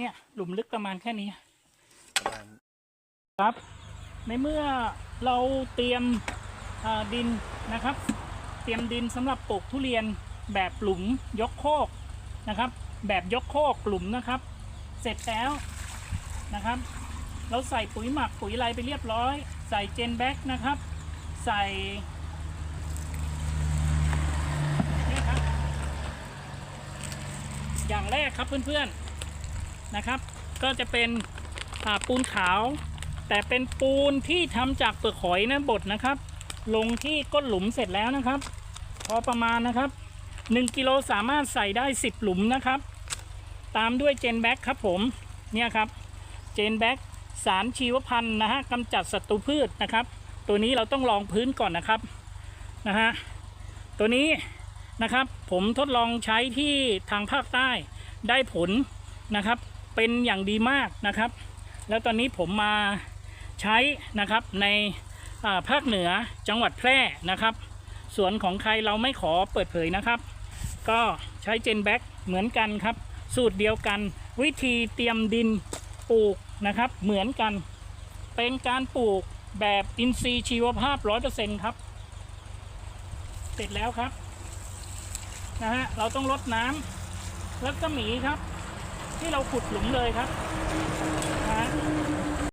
เนี่ยหลุมลึกประมาณแค่นี้ประมาณครับ ในเมื่อเราเตรียมอ่าดินนะครับ เตรียมดินสำหรับปลูกทุเรียนแบบหลุมยกโคกนะครับ แบบยกโคกหลุมนะครับ เสร็จแล้วนะครับ เราใส่ปุ๋ยหมักปุ๋ยไรไปเรียบร้อย ใส่เจนแบ็กนะครับ ใส่นี่ครับอย่างแรกครับเพื่อนๆ นะครับ ก็จะเป็นปูนขาว แต่เป็นปูนที่ทำจากเปลือกหอยนะบดนะครับ ลงที่ก้นหลุมเสร็จแล้วนะครับ พอประมาณนะครับ1กิโลสามารถใส่ได้ 10 หลุมนะครับ ตามด้วยเจนแบ็กครับผมเนี่ยครับเจนแบ็กสารชีวพันธุ์นะฮะกำจัดศัตรูพืชนะครับ ตัวนี้เราต้องลองพื้นก่อนนะครับนะฮะตัวนี้นะครับผมทดลองใช้ที่ทางภาคใต้ได้ผลนะครับ เป็นอย่างดีมากนะครับ แล้วตอนนี้ผมมาใช้นะครับในภาคเหนือจังหวัดแพร่นะครับ สวนของใครเราไม่ขอเปิดเผยนะครับ ก็ใช้เจนแบ็กเหมือนกันครับ สูตรเดียวกัน วิธีเตรียมดินปลูกนะครับ เหมือนกัน เป็นการปลูกแบบอินทรีย์ชีวภาพ 100%ครับ เสร็จแล้วครับนะฮะเราต้องลดน้ำแล้วก็หมีครับ ที่เราขุดหลุมเลยครับนะ